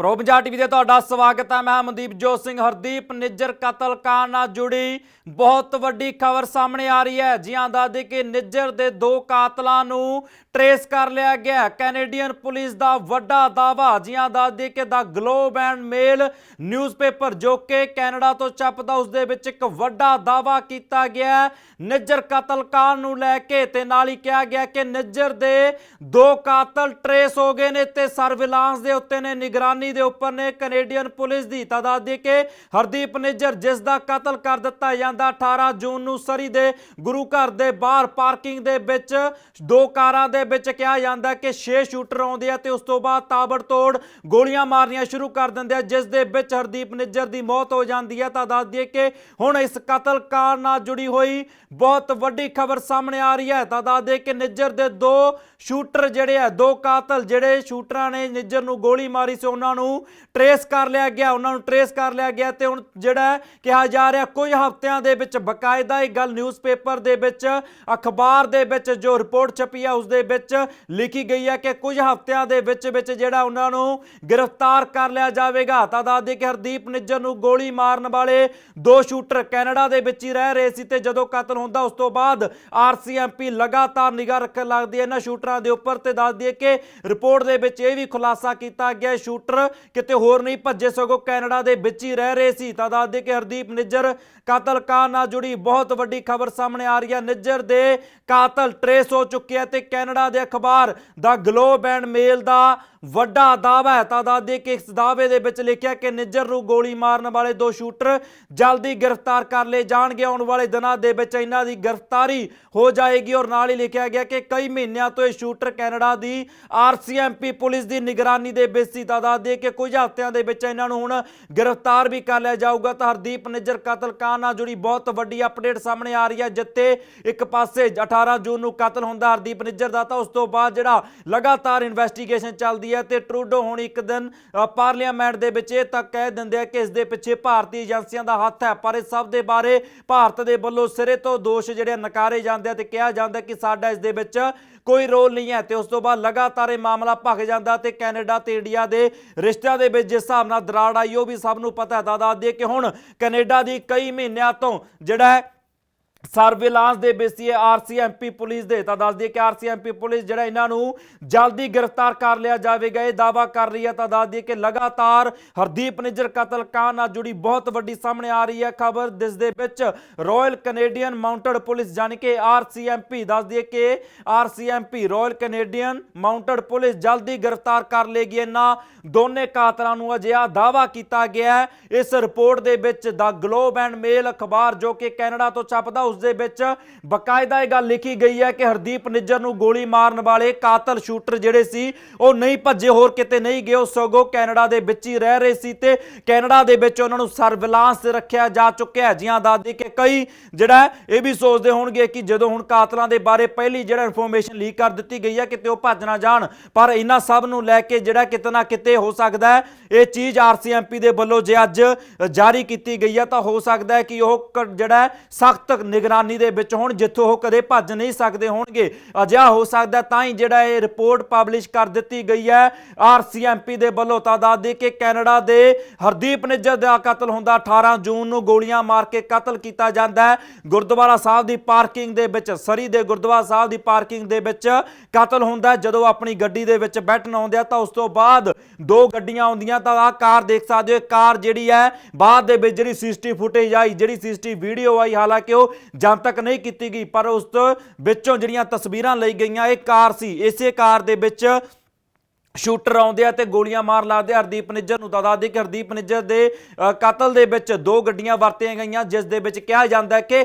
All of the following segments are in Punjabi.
ਪ੍ਰੋ ਪੰਜਾਬ ਟੀਵੀ ਤੇ ਤੁਹਾਡਾ ਸਵਾਗਤ ਹੈ। ਮੈਂ ਮਨਦੀਪ ਜੋਤ ਸਿੰਘ, ਹਰਦੀਪ ਨਿੱਜਰ ਕਤਲ ਕਾਂਡ ਨਾਲ ਜੁੜੀ ਬਹੁਤ ਵੱਡੀ ਖਬਰ ਸਾਹਮਣੇ ਆ ਰਹੀ ਹੈ। ਜੀ ਹਾਂ ਦੱਸਦੇ ਕਿ ਨਿੱਜਰ ਦੇ ਦੋ ਕਾਤਲਾਂ ਨੂੰ ਟਰੇਸ ਕਰ ਲਿਆ ਗਿਆ ਕੈਨੇਡੀਅਨ ਪੁਲਿਸ ਦਾ ਵੱਡਾ ਦਾਵਾ ਜੀ ਹਾਂ ਦੱਸਦੇ ਕਿ the globe and mail newspaper ਜੋ ਕਿ ਕੈਨੇਡਾ ਤੋਂ ਛਪਦਾ ਉਸ ਦੇ ਵਿੱਚ ਇੱਕ ਵੱਡਾ ਦਾਵਾ ਕੀਤਾ ਗਿਆ ਨਿੱਜਰ ਕਤਲ ਕਾਂਡ ਨੂੰ ਲੈ ਕੇ ਤੇ ਨਾਲ ਹੀ ਕਿਹਾ ਗਿਆ ਕਿ ਨਿੱਜਰ ਦੇ ਦੋ ਕਾਤਲ ਟਰੇਸ ਹੋ ਗਏ ਨੇ ਤੇ ਸਰਵੇਲਾਂਸ ਦੇ ਉੱਤੇ ਨੇ ਨਿਗਰਾਨੀ ਦੇ ਉੱਪਰ ਨੇ ਕੈਨੇਡੀਅਨ ਪੁਲਿਸ ਦੀ ਤਾਦਾਦ ਦੇ ਕੇ ਹਰਦੀਪ ਨਿੱਜਰ, ਜਿਸ ਦਾ ਕਤਲ ਕਰ ਦਿੱਤਾ ਜਾਂਦਾ 18 ਜੂਨ ਨੂੰ ਸਰੀ ਦੇ ਗੁਰੂ ਘਰ ਦੇ ਬਾਹਰ ਪਾਰਕਿੰਗ ਦੇ ਵਿੱਚ। ਦੋ ਕਾਰਾਂ ਦੇ ਵਿੱਚ ਕਿਹਾ ਜਾਂਦਾ ਕਿ 6 ਸ਼ੂਟਰ ਆਉਂਦੇ ਆ ਤੇ ਉਸ ਤੋਂ ਬਾਅਦ ਤਾਬੜਤੋੜ ਗੋਲੀਆਂ ਮਾਰਨੀਆਂ ਸ਼ੁਰੂ ਕਰ ਦਿੰਦੇ ਆ, ਜਿਸ ਦੇ ਵਿੱਚ ਹਰਦੀਪ ਨਿੱਜਰ ਦੀ ਮੌਤ ਹੋ ਜਾਂਦੀ ਹੈ ਤਾਂ ਦੱਸ ਦਈਏ ਕਿ ਹੁਣ ਇਸ ਕਤਲ ਕਾਂਡ ਨਾਲ ਜੁੜੀ ਹੋਈ ਬਹੁਤ ਵੱਡੀ ਖਬਰ ਸਾਹਮਣੇ ਆ ਰਹੀ ਹੈ। ਤਾਂ ਦੱਸ ਦੇ ਕਿ ਨਿੱਜਰ ਦੇ ਦੋ ਸ਼ੂਟਰ ਜਿਹੜੇ ਆ, ਦੋ ਕਾਤਲ ਜਿਹੜੇ ਸ਼ੂਟਰਾਂ ਨੇ ਨਿੱਜਰ ਨੂੰ ਗੋਲੀ ਮਾਰੀ ਸੀ, ਉਹਨਾਂ ਨੂੰ ਟਰੇਸ ਕਰ ਲਿਆ ਗਿਆ, ਉਹਨਾਂ ਨੂੰ ਟਰੇਸ ਕਰ ਲਿਆ ਗਿਆ ਤੇ ਹੁਣ ਜਿਹੜਾ ਕਿਹਾ ਜਾ ਰਿਹਾ ਕੁਝ ਹਫ਼ਤਿਆਂ ਦੇ ਵਿੱਚ ਬਕਾਇਦਾ ਇਹ ਗੱਲ ਨਿਊਜ਼ਪੇਪਰ ਦੇ ਵਿੱਚ, ਅਖਬਾਰ ਦੇ ਵਿੱਚ ਜੋ ਰਿਪੋਰਟ ਛਪੀ ਹੈ ਉਸ ਦੇ ਵਿੱਚ ਲਿਖੀ ਗਈ ਹੈ ਕਿ ਕੁਝ ਹਫ਼ਤਿਆਂ ਦੇ ਵਿੱਚ ਵਿੱਚ ਜਿਹੜਾ ਉਹਨਾਂ ਨੂੰ ਗ੍ਰਿਫਤਾਰ ਕਰ ਲਿਆ ਜਾਵੇਗਾ। ਤਾਂ ਦੱਸਦੇ ਕਿ ਹਰਦੀਪ ਨਿੱਜਰ ਨੂੰ ਗੋਲੀ ਮਾਰਨ ਵਾਲੇ ਦੋ ਸ਼ੂਟਰ ਕੈਨੇਡਾ ਦੇ ਵਿੱਚ ਹੀ ਰਹਿ ਰਹੇ ਸੀ ਤੇ ਜਦੋਂ ਕਤਲ ਹੁੰਦਾ, ਉਸ ਤੋਂ ਬਾਅਦ ਆਰਸੀਐਮਪੀ ਲਗਾਤਾਰ ਨਿਗਾਹ ਰੱਖਣ ਲੱਗਦੀ ਹੈ। ਇਹਨਾਂ ਸ਼ੂਟਰਾਂ ਦੇ ਉੱਪਰ ਤੇ ਦੱਸ ਦਈਏ ਕਿ ਰਿਪੋਰਟ ਦੇ ਵਿੱਚ ਇਹ ਵੀ ਖੁਲਾਸਾ ਕੀਤਾ ਗਿਆ ਸ਼ੂਟਰ ਕਿਤੇ ਹੋਰ ਨਹੀਂ ਭੱਜੇ, ਸਗੋਂ ਕੈਨੇਡਾ ਦੇ ਵਿੱਚ ਹੀ ਰਹਿ ਰਹੇ ਸੀ। ਤਾਂ ਦੱਸ ਦਈਏ ਕਿ ਹਰਦੀਪ ਨਿੱਜਰ ਕਾਤਲ ਕਾਂਡ ਨਾਲ ਜੁੜੀ ਬਹੁਤ ਵੱਡੀ ਖਬਰ ਸਾਹਮਣੇ ਆ ਰਹੀ ਹੈ। ਨਿੱਜਰ ਦੇ ਕਾਤਲ ਟਰੇਸ ਹੋ ਚੁੱਕੇ ਤੇ ਕੈਨੇਡਾ ਦੇ ਅਖਬਾਰ ਦਾ ਗਲੋਬ ਐਂਡ ਮੇਲ ਦਾ ਵੱਡਾ ਦਾਅਵਾ ਹੈ। ਤਾਂ ਦੱਸ ਦਈਏ ਕਿ ਇਸ ਦਾਅਵੇ ਦੇ ਵਿੱਚ ਲਿਖਿਆ ਕਿ ਨਿੱਜਰ ਨੂੰ ਗੋਲੀ ਮਾਰਨ ਵਾਲੇ ਦੋ ਸ਼ੂਟਰ ਜਲਦੀ ਗ੍ਰਿਫਤਾਰ ਕਰ ਲਏ ਜਾਣਗੇ। ਆਉਣ ਵਾਲੇ ਦਿਨਾਂ ਦੇ ਵਿੱਚ ਇਹਨਾਂ ਦੀ ਗ੍ਰਿਫਤਾਰੀ ਹੋ ਜਾਏਗੀ ਔਰ ਨਾਲ ਹੀ ਲਿਖਿਆ ਗਿਆ ਕਿ ਕਈ ਮਹੀਨਿਆਂ ਤੋਂ ਇਹ ਸ਼ੂਟਰ ਕੈਨੇਡਾ ਦੀ ਆਰਸੀਐਮਪੀ ਪੁਲਿਸ ਦੀ ਨਿਗਰਾਨੀ ਦੇ ਵਿੱਚ ਸੀ। ਤਾਂ ਦੱਸ ਦਈਏ ਕਿ ਕੁਝ ਹਫ਼ਤਿਆਂ ਦੇ ਵਿੱਚ ਇਹਨਾਂ ਨੂੰ ਹੁਣ ਗ੍ਰਿਫਤਾਰ ਵੀ ਕਰ ਲਿਆ ਜਾਊਗਾ। ਤਾਂ ਹਰਦੀਪ ਨਿੱਜਰ ਕਤਲ ਨਾਲ ਜੁੜੀ ਬਹੁਤ ਵੱਡੀ ਅਪਡੇਟ ਸਾਹਮਣੇ ਆ ਰਹੀ ਹੈ, ਜਿੱਥੇ ਇੱਕ ਪਾਸੇ 18 ਜੂਨ ਨੂੰ ਕਤਲ ਹੁੰਦਾ ਹਰਦੀਪ ਨਿੱਜਰ ਦਾ, ਤਾਂ ਉਸ ਤੋਂ ਬਾਅਦ ਜਿਹੜਾ ਲਗਾਤਾਰ ਇਨਵੈਸਟੀਗੇਸ਼ਨ ਚੱਲਦੀ ਹੈ ਤੇ ਟਰੂਡੋ ਹੁਣ ਇੱਕ ਦਿਨ ਪਾਰਲੀਮੈਂਟ ਦੇ ਵਿੱਚ ਇਹ ਤੱਕ ਕਹਿ ਦਿੰਦੇ ਆ ਕਿ ਇਸ ਦੇ ਪਿੱਛੇ ਭਾਰਤੀ ਏਜੰਸੀਆਂ ਦਾ ਹੱਥ ਹੈ, ਪਰ ਇਸ ਸਭ ਦੇ ਬਾਰੇ ਭਾਰਤ ਦੇ ਵੱਲੋਂ ਸਿਰੇ ਤੋਂ ਦੋਸ਼ ਜਿਹੜੇ ਨਕਾਰੇ ਜਾਂਦੇ ਆ ਤੇ ਕਿਹਾ ਜਾਂਦਾ ਕਿ ਸਾਡਾ ਇਸ ਦੇ ਵਿੱਚ ਕੋਈ ਰੋਲ ਨਹੀਂ ਹੈ ਤੇ ਉਸ ਤੋਂ ਬਾਅਦ ਲਗਾਤਾਰ ਇਹ ਮਾਮਲਾ ਭਖ ਜਾਂਦਾ ਤੇ ਕੈਨੇਡਾ ਤੇ ਇੰਡੀਆ ਦੇ ਰਿਸ਼ਤਿਆਂ ਦੇ ਵਿੱਚ ਜਿਸ ਹਿਸਾਬ ਨਾਲ ਦਰਾੜ ਆਈ ਉਹ ਵੀ ਸਭ ਨੂੰ ਪਤਾ ਹੈ। ਤਾਂ ਦੱਸ ਦਈਏ ਕਿ ਹੁਣ ਕੈਨੇਡਾ ਦੀ ਕਈ ਮਹੀਨਿਆਂ ਤੋਂ ਜਿਹੜਾ ਸਰਵੇਲਾਂਸ ਦੇ ਵਿੱਚ ਬੇਸੀਏ ਆਰਸੀਐਮਪੀ ਪੁਲਿਸ ਦੇ। ਤਾਂ ਦੱਸ ਦਈਏ ਕਿ ਆਰਸੀਐਮਪੀ ਪੁਲਿਸ ਜਿਹੜਾ ਇਹਨਾਂ ਨੂੰ ਜਲਦੀ ਗ੍ਰਿਫਤਾਰ ਕਰ ਲਿਆ ਜਾਵੇਗਾ, ਇਹ ਦਾਵਾ ਕਰ ਰਹੀ ਹੈ। ਤਾਂ ਦੱਸ ਦਈਏ ਕਿ ਲਗਾਤਾਰ ਹਰਦੀਪ ਨਿੱਜਰ, ਕਤਲ ਕਾਂਡ ਨਾਲ ਜੁੜੀ ਬਹੁਤ ਵੱਡੀ ਸਾਹਮਣੇ ਆ ਰਹੀ ਹੈ ਖਬਰ। ਜਿਸ ਦੇ ਵਿੱਚ ਰਾਇਲ ਕੈਨੇਡੀਅਨ ਮਾਊਂਟਡ ਪੁਲਿਸ ਜਾਣੀ ਕਿ ਆਰਸੀਐਮਪੀ ਦੱਸ ਦਈਏ ਕਿ RCMP Royal Canadian Mounted police ਜਲਦੀ ਗ੍ਰਿਫਤਾਰ ਕਰ ਲੇਗੀ ਇਹਨਾਂ ਦੋਨੇ ਕਾਤਲਾਂ ਨੂੰ ਅਜਿਹਾ ਦਾਵਾ ਕੀਤਾ ਗਿਆ ਹੈ। ਇਸ ਰਿਪੋਰਟ ਦੇ ਵਿੱਚ ਦਾ ਗਲੋਬ ਐਂਡ ਮੇਲ ਅਖਬਾਰ ਜੋ ਕਿ ਕੈਨੇਡਾ ਤੋਂ ਛਪਦਾ ਉਸ ਦੇ ਵਿੱਚ ਬਕਾਇਦਾ ਇਹ ਗੱਲ ਲਿਖੀ ਗਈ ਹੈ ਕਿ ਹਰਦੀਪ ਨਿੱਜਰ ਨੂੰ ਗੋਲੀ ਮਾਰਨ ਵਾਲੇ ਕਾਤਲ ਸ਼ੂਟਰ ਜਿਹੜੇ ਸੀ, ਉਹ ਨਹੀਂ ਭੱਜੇ, ਹੋਰ ਕਿਤੇ ਨਹੀਂ ਗਏ, ਉਹ ਸਗੋਂ ਕੈਨੇਡਾ ਦੇ ਵਿੱਚ ਹੀ ਰਹਿ ਰਹੇ ਸੀ ਤੇ ਕੈਨੇਡਾ ਦੇ ਵਿੱਚ ਉਹਨਾਂ ਨੂੰ ਸਰਵੇਲਾਂਸ ਰੱਖਿਆ ਜਾ ਚੁੱਕਿਆ ਹੈ। ਜੀਆਂ ਦਾਦੀ ਕਿ ਕਈ ਜਿਹੜਾ ਇਹ ਵੀ ਸੋਚਦੇ ਹੋਣਗੇ ਕਿ ਜਦੋਂ ਹੁਣ ਕਾਤਲਾਂ ਦੇ ਬਾਰੇ ਪਹਿਲੀ ਜਿਹੜਾ ਇਨਫੋਰਮੇਸ਼ਨ ਲੀਕ ਕਰ ਦਿੱਤੀ ਗਈ ਹੈ, ਕਿਤੇ ਉਹ ਭੱਜ ਨਾ ਜਾਣ। ਪਰ ਇਹਨਾਂ ਸਭ ਨੂੰ ਲੈ ਕੇ ਜਿਹੜਾ ਕਿਤੇ ਨਾ ਕਿਤੇ ਹੋ ਸਕਦਾ ਹੈ, ਇਹ ਚੀਜ਼ ਆਰਸੀਐਮਪੀ ਦੇ ਵੱਲੋਂ ਜੇ ਅੱਜ ਜਾਰੀ ਕੀਤੀ ਗਈ ਹੈ, ਤਾਂ ਹੋ ਸਕਦਾ ਹੈ ਕਿ ਉਹ ਜਿਹੜਾ ਸਖਤ ਨਿਗਰਾਨੀ ਦੇ ਵਿੱਚ ਹੋਣ, ਜਿੱਥੋਂ ਉਹ ਕਦੇ ਭੱਜ ਨਹੀਂ ਸਕਦੇ ਹੋਣਗੇ। ਅਜਿਹਾ ਹੋ ਸਕਦਾ ਤਾਂ ਹੀ ਜਿਹੜਾ ਇਹ ਰਿਪੋਰਟ ਪਬਲਿਸ਼ ਕਰ ਦਿੱਤੀ ਗਈ ਹੈ। ਆਰਸੀਐਮਪੀ ਦੇ ਵੱਲੋਂ ਤਾਂ ਦੱਸ ਦੇ ਕਿ ਕੈਨੇਡਾ ਦੇ ਹਰਦੀਪ ਨਿੱਜਰ ਦਾ ਕਤਲ ਹੁੰਦਾ। 18 ਜੂਨ ਨੂੰ ਗੋਲੀਆਂ ਮਾਰ ਕੇ ਕਤਲ ਕੀਤਾ ਜਾਂਦਾ ਹੈ। ਗੁਰਦੁਆਰਾ ਸਾਹਿਬ ਦੀ ਪਾਰਕਿੰਗ ਦੇ ਵਿੱਚ, ਸਰੀ ਦੇ ਗੁਰਦੁਆਰਾ ਸਾਹਿਬ ਦੀ ਪਾਰਕਿੰਗ ਦੇ ਵਿੱਚ ਕਤਲ ਹੁੰਦਾ ਜਦੋਂ ਆਪਣੀ ਗੱਡੀ ਦੇ ਵਿੱਚ ਬੈਠਣ ਆਉਂਦੇ ਆ, ਤਾਂ ਉਸ ਤੋਂ ਬਾਅਦ ਦੋ ਗੱਡੀਆਂ ਆਉਂਦੀਆਂ, ਤਾਂ ਆਹ ਕਾਰ ਦੇਖ ਸਕਦੇ ਹੋ। ਕਾਰ ਜਿਹੜੀ ਹੈ, ਬਾਅਦ ਦੇ ਵਿੱਚ ਜਿਹੜੀ ਸੀਸੀਟੀਵੀ ਫੁਟੇਜ ਆਈ, ਜਿਹੜੀ ਸੀਸੀਟੀਵੀ ਵੀਡੀਓ ਆਈ, ਹਾਲਾਂਕਿ ਉਹ ਜਨਤਕ ਨਹੀਂ ਕੀਤੀ ਗਈ, ਪਰ ਉਸ ਵਿੱਚੋਂ ਜਿਹੜੀਆਂ ਤਸਵੀਰਾਂ ਲਈ ਗਈਆਂ, ਇਹ ਕਾਰ ਸੀ। ਇਸੇ ਕਾਰ ਦੇ ਵਿੱਚ ਸ਼ੂਟਰ ਆਉਂਦੇ ਆ ਤੇ ਗੋਲੀਆਂ ਮਾਰ ਲਾਦੇ ਹਰਦੀਪ ਨਿੱਜਰ ਨੂੰ ਤਾਂ ਦੱਸਦੇ ਕਿ ਹਰਦੀਪ ਨਿੱਜਰ ਦੇ ਅ, ਕਤਲ ਦੇ ਵਿੱਚ ਦੋ ਗੱਡੀਆਂ ਵਰਤੀਆਂ ਗਈਆਂ ਜਿਸ ਦੇ ਵਿੱਚ ਕਿਹਾ ਜਾਂਦਾ ਹੈ ਕਿ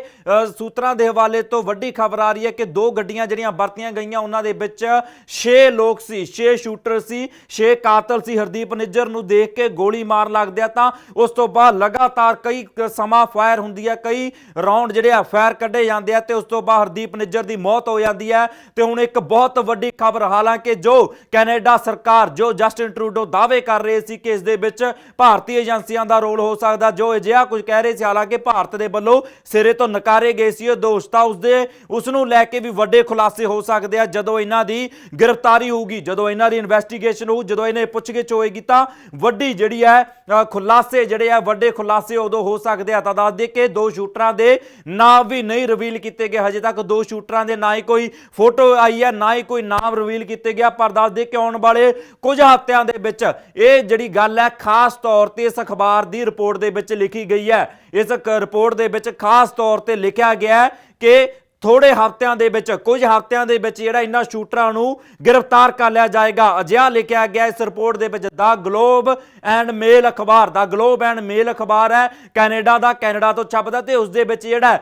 ਸੂਤਰਾਂ ਦੇ ਹਵਾਲੇ ਤੋਂ ਵੱਡੀ ਖਬਰ ਆ ਰਹੀ ਹੈ ਕਿ ਦੋ ਗੱਡੀਆਂ ਜਿਹੜੀਆਂ ਵਰਤੀਆਂ ਗਈਆਂ ਉਹਨਾਂ ਦੇ ਵਿੱਚ 6 ਲੋਕ ਸੀ 6 ਸ਼ੂਟਰ ਸੀ 6 ਕਾਤਲ ਸੀ। ਹਰਦੀਪ ਨਿੱਜਰ ਨੂੰ ਦੇਖ ਕੇ ਗੋਲੀ ਮਾਰ ਲੱਗਦੇ ਆ ਤਾਂ ਉਸ ਤੋਂ ਬਾਅਦ ਲਗਾਤਾਰ ਕਈ ਸਮਾਂ ਫਾਇਰ ਹੁੰਦੀ ਹੈ ਕਈ ਰਾਉਂਡ ਜਿਹੜੇ ਆ ਫਾਇਰ ਕੱਢੇ ਜਾਂਦੇ ਆ ਤੇ ਉਸ ਤੋਂ ਬਾਅਦ ਹਰਦੀਪ ਨਿੱਜਰ ਦੀ ਮੌਤ ਹੋ ਜਾਂਦੀ ਹੈ। ਤੇ ਹੁਣ ਇੱਕ ਬਹੁਤ ਵੱਡੀ ਖਬਰ ਹਾਲਾਂਕਿ ਜੋ ਕੈਨੇਡਾ ਸਰਕਾਰ ਜੋ ਜਸਟਿਨ ਟਰੂਡੋ ਦਾਅਵੇ ਕਰ ਰਹੇ ਸੀ ਕਿ ਇਸ ਦੇ ਵਿੱਚ ਭਾਰਤੀ ਏਜੰਸੀਆਂ ਦਾ ਰੋਲ ਹੋ ਸਕਦਾ, ਜੋ ਅਜਿਹਾ ਕੁਝ ਕਹਿ ਰਹੇ ਸੀ, ਹਾਲਾਂਕਿ ਭਾਰਤ ਦੇ ਵੱਲੋਂ ਸਿਰੇ ਤੋਂ ਨਕਾਰੇ ਗਏ ਸੀ ਉਹ ਦੋਸ਼ ਤਾਂ ਉਸਦੇ ਉਸ ਨੂੰ ਲੈ ਕੇ ਵੀ ਵੱਡੇ ਖੁਲਾਸੇ ਹੋ ਸਕਦੇ ਆ। ਜਦੋਂ ਇਹਨਾਂ ਦੀ ਗ੍ਰਿਫਤਾਰੀ ਹੋਊਗੀ, ਜਦੋਂ ਇਹਨਾਂ ਦੀ ਇਨਵੈਸਟੀਗੇਸ਼ਨ ਹੋਊ, ਜਦੋਂ ਇਹਨੇ ਪੁੱਛਗਿੱਛ ਹੋਏਗੀ ਤਾਂ ਵੱਡੀ ਜਿਹੜੀ ਹੈ ਖੁਲਾਸੇ ਜਿਹੜੇ ਆ, ਵੱਡੇ ਖੁਲਾਸੇ ਉਦੋਂ ਹੋ ਸਕਦੇ ਆ। ਤਾਂ ਦੱਸ ਦੇ ਕਿ ਦੋ ਸ਼ੂਟਰਾਂ ਦੇ ਨਾਮ ਵੀ ਨਹੀਂ ਰਿਵੀਲ ਕੀਤੇ ਗਏ। ਹਜੇ ਤੱਕ ਦੋ ਸ਼ੂਟਰਾਂ ਦੇ ਨਾ ਹੀ ਕੋਈ ਫੋਟੋ ਆਈ ਹੈ, ਨਾ ਹੀ ਕੋਈ ਨਾਮ ਰਿਵੀਲ ਕੀਤੇ ਗਿਆ ਪਰ ਦੱਸ ਦੇ ਕਿ ਆਉਣ ਵਾਲੇ ਕੁਝ ਹਫ਼ਤਿਆਂ ਦੇ ਵਿੱਚ ਇਹ ਜਿਹੜੀ ਗੱਲ ਹੈ, ਖਾਸ ਤੌਰ ਤੇ ਇਸ ਅਖਬਾਰ ਦੀ ਰਿਪੋਰਟ ਦੇ ਵਿੱਚ ਲਿਖੀ ਗਈ ਹੈ। ਇਸ ਰਿਪੋਰਟ ਦੇ ਵਿੱਚ ਖਾਸ ਤੌਰ ਤੇ ਲਿਖਿਆ ਗਿਆ ਹੈ ਕਿ ਥੋੜੇ ਹਫ਼ਤਿਆਂ ਦੇ ਵਿੱਚ, ਕੁਝ ਹਫ਼ਤਿਆਂ ਦੇ ਵਿੱਚ ਜਿਹੜਾ ਇਹਨਾਂ ਸ਼ੂਟਰਾਂ ਨੂੰ ਗ੍ਰਿਫਤਾਰ ਕਰ ਲਿਆ ਜਾਏਗਾ। ਅਜਿਹਾ ਲਿਖਿਆ ਗਿਆ ਇਸ ਰਿਪੋਰਟ ਦੇ ਵਿੱਚ ਦਾ ਗਲੋਬ ਐਂਡ ਮੇਲ ਅਖਬਾਰ, ਦਾ ਗਲੋਬ ਐਂਡ ਮੇਲ ਅਖਬਾਰ ਹੈ। ਕੈਨੇਡਾ ਦਾ, ਕੈਨੇਡਾ ਤੋਂ ਛਪਦਾ ਤੇ ਉਸ ਦੇ ਵਿੱਚ ਜਿਹੜਾ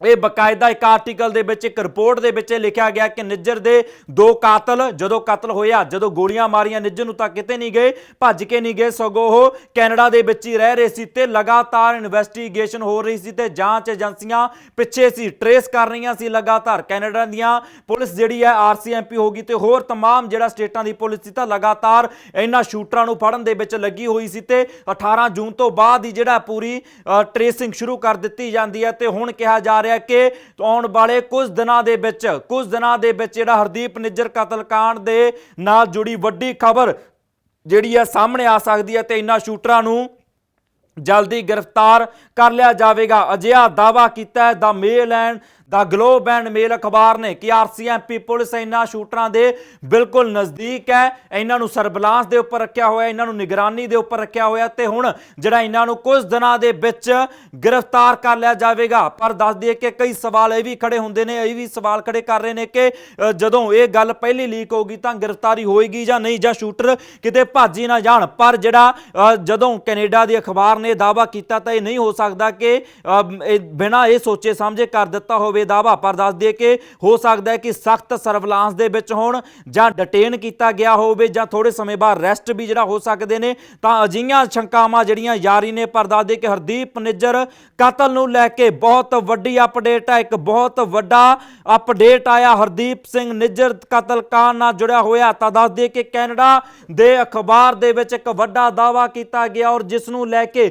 ਇਹ ਬਕਾਇਦਾ ਇੱਕ ਆਰਟੀਕਲ ਦੇ ਵਿੱਚ ਇੱਕ ਰਿਪੋਰਟ ਦੇ ਵਿੱਚ ਇਹ ਲਿਖਿਆ ਗਿਆ ਕਿ ਨਿੱਜਰ ਦੇ ਦੋ ਕਾਤਲ ਜਦੋਂ ਕਤਲ ਹੋਇਆ ਜਦੋਂ ਗੋਲੀਆਂ ਮਾਰੀਆਂ ਨਿੱਜਰ ਨੂੰ ਤਾਂ ਕਿਤੇ ਨਹੀਂ ਗਏ ਭੱਜ ਕੇ ਨਹੀਂ ਗਏ ਸਗੋਂ ਉਹ ਕੈਨੇਡਾ ਦੇ ਵਿੱਚ ਹੀ ਰਹਿ ਰਹੇ ਸੀ ਤੇ ਲਗਾਤਾਰ ਇਨਵੈਸਟੀਗੇਸ਼ਨ ਹੋ ਰਹੀ ਸੀ ਤੇ ਜਾਂਚ ਏਜੰਸੀਆਂ ਪਿੱਛੇ ਸੀ ਟਰੇਸ ਕਰ ਰਹੀਆਂ ਸੀ ਲਗਾਤਾਰ ਕੈਨੇਡਾ ਦੀਆਂ ਪੁਲਿਸ ਜਿਹੜੀ ਹੈ ਆਰਸੀਐਮਪੀ ਹੋਗੀ ਤੇ ਹੋਰ तमाम ਜਿਹੜਾ ਸਟੇਟਾਂ ਦੀ ਪੁਲਿਸ ਸੀ ਤਾਂ ਲਗਾਤਾਰ ਇਹਨਾਂ ਸ਼ੂਟਰਾਂ ਨੂੰ ਫੜਨ ਦੇ ਵਿੱਚ ਲੱਗੀ ਹੋਈ ਸੀ ਤੇ 18 ਜੂਨ ਤੋਂ ਬਾਅਦ ਹੀ ਜਿਹੜਾ ਪੂਰੀ ਟਰੇਸਿੰਗ ਸ਼ੁਰੂ ਕਰ ਦਿੱਤੀ ਜਾਂਦੀ ਹੈ ਤੇ ਹੁਣ ਕਿਹਾ ਜਾ ਰਿਹਾ ਕਿ ਆਉਣ ਵਾਲੇ ਕੁਝ ਦਿਨਾਂ ਦੇ ਵਿੱਚ, ਕੁਝ ਦਿਨਾਂ ਦੇ ਵਿੱਚ ਜਿਹੜਾ ਹਰਦੀਪ ਨਿੱਜਰ ਕਤਲकांड ਦੇ ਨਾਲ ਜੁੜੀ ਵੱਡੀ ਖਬਰ ਜਿਹੜੀ ਹੈ ਸਾਹਮਣੇ ਆ ਸਕਦੀ ਹੈ ਤੇ ਇਹਨਾਂ ਸ਼ੂਟਰਾਂ ਨੂੰ ਜਲਦੀ ਗ੍ਰਿਫਤਾਰ ਕਰ ਲਿਆ ਜਾਵੇਗਾ। ਅਜਿਹਾ ਦਾਵਾ ਕੀਤਾ ਹੈ, the mail and the globe and mail ਅਖਬਾਰ ਨੇ ਕਿ ਆਰਸੀਐਮਪੀ ਪੁਲਿਸ ਇਹਨਾਂ ਸ਼ੂਟਰਾਂ ਦੇ ਬਿਲਕੁਲ ਨਜ਼ਦੀਕ ਹੈ। ਇਹਨਾਂ ਨੂੰ ਸਰਬਲਾਂਸ ਦੇ ਉੱਪਰ ਰੱਖਿਆ ਹੋਇਆ, ਇਹਨਾਂ ਨੂੰ ਨਿਗਰਾਨੀ ਦੇ ਉੱਪਰ ਰੱਖਿਆ ਹੋਇਆ ਤੇ ਹੁਣ ਜਿਹੜਾ ਇਹਨਾਂ ਨੂੰ ਕੁਝ ਦਿਨਾਂ ਦੇ ਵਿੱਚ ਗ੍ਰਿਫਤਾਰ ਕਰ ਲਿਆ ਜਾਵੇਗਾ। ਪਰ ਦੱਸ ਦਈਏ ਕਿ ਕਈ ਸਵਾਲ ਇਹ ਵੀ ਖੜੇ ਹੁੰਦੇ ਨੇ, ਇਹ ਵੀ ਸਵਾਲ ਖੜੇ ਕਰ ਰਹੇ ਨੇ ਕਿ ਜਦੋਂ ਇਹ ਗੱਲ ਪਹਿਲੀ ਲੀਕ ਹੋਗੀ ਤਾਂ ਗ੍ਰਿਫਤਾਰੀ ਹੋਏਗੀ ਜਾਂ ਨਹੀਂ, ਜਾਂ ਸ਼ੂਟਰ ਕਿਤੇ ਭੱਜ ਨਾ ਜਾਣ। ਪਰ ਜਿਹੜਾ ਜਦੋਂ ਕੈਨੇਡਾ ਦੀ ਅਖਬਾਰ ਨੇ ਦਾਵਾ ਕੀਤਾ ਤਾਂ ਇਹ ਨਹੀਂ ਹੋ ਸਕਦਾ ਕਿ ਬਿਨਾਂ ਇਹ ਸੋਚੇ ਸਮਝੇ ਕਰ ਦਿੱਤਾ ਹੋਵੇ। ਦਾਵਾ ਪਰ ਦੱਸ ਦਈਏ ਕਿ ਹੋ ਸਕਦਾ ਹੈ ਕਿ ਸਖਤ ਸਰਵਲਾਂਸ ਦੇ ਵਿੱਚ ਹੋਣ ਜਾਂ ਡਿਟੇਨ ਕੀਤਾ ਗਿਆ ਹੋਵੇ ਜਾਂ ਥੋੜੇ ਸਮੇਂ ਬਾਅਦ ਰੈਸਟ ਵੀ ਜਿਹੜਾ ਹੋ ਸਕਦੇ ਨੇ, ਤਾਂ ਅਜਿਹੀਆਂ ਸ਼ੰਕਾਵਾਂ ਜਿਹੜੀਆਂ ਯਾਰੀ ਨੇ ਪਰ ਦੱਸ ਦਈਏ ਕਿ ਹਰਦੀਪ ਨਿੱਜਰ ਕਤਲ ਨੂੰ ਲੈ ਕੇ ਬਹੁਤ ਵੱਡੀ ਅਪਡੇਟ ਹੈ ਇੱਕ ਬਹੁਤ ਵੱਡਾ ਅਪਡੇਟ ਆਇਆ ਹਰਦੀਪ ਸਿੰਘ ਨਿੱਜਰ ਕਤਲकांड ਨਾਲ ਜੁੜਿਆ ਹੋਇਆ, ਤਾਂ ਦੱਸ ਦਈਏ ਕਿ ਕੈਨੇਡਾ ਦੇ ਅਖਬਾਰ ਦੇ ਵਿੱਚ ਇੱਕ ਵੱਡਾ ਦਾਵਾ ਕੀਤਾ ਗਿਆ ਔਰ ਜਿਸ ਨੂੰ ਲੈ ਕੇ